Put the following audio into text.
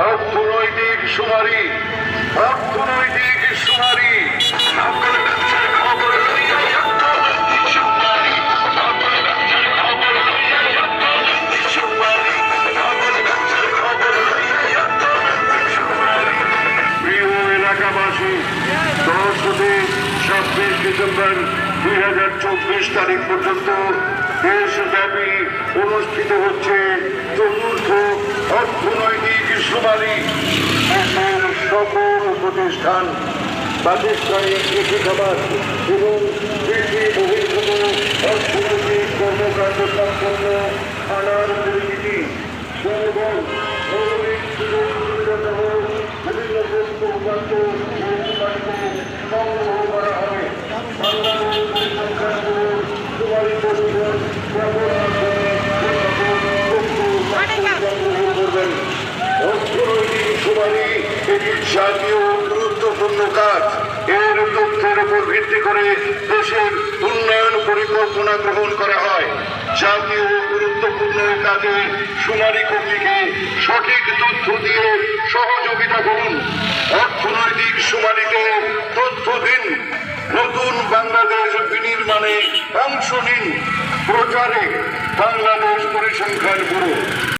অর্থনৈতিক সুমারি অর্থনৈতিক সুমারি ছাব্বিশ ডিসেম্বর দুই হাজার চব্বিশ তারিখ পর্যন্ত অনুষ্ঠিত হচ্ছে চতুর্থ অর্থনৈতিক দেশের সকল প্রতিষ্ঠান প্রাতিষ্ঠানিক কৃষি এবং কৃষি বহির্ভূত অর্থনৈতিক কর্মকাণ্ড সম্পন্ন আনার বিভিন্ন করা পরিসংখ্যানগুলোর সুপারিশ জাতীয় গুরুত্বপূর্ণ কাজ। এর তথ্যের উপর ভিত্তি করে দেশের উন্নয়ন পরিকল্পনা গ্রহণ করা হয়। জাতীয় গুরুত্বপূর্ণ কাজে সুমারি কর্মীকে সঠিক তথ্য দিয়ে সহযোগিতা করুন। অর্থনৈতিক সুমারিতে তথ্য দিন। নতুন বাংলাদেশ বিনির্মাণে অংশ নিন। প্রচারে বাংলাদেশ পরিসংখ্যান ব্যুরো।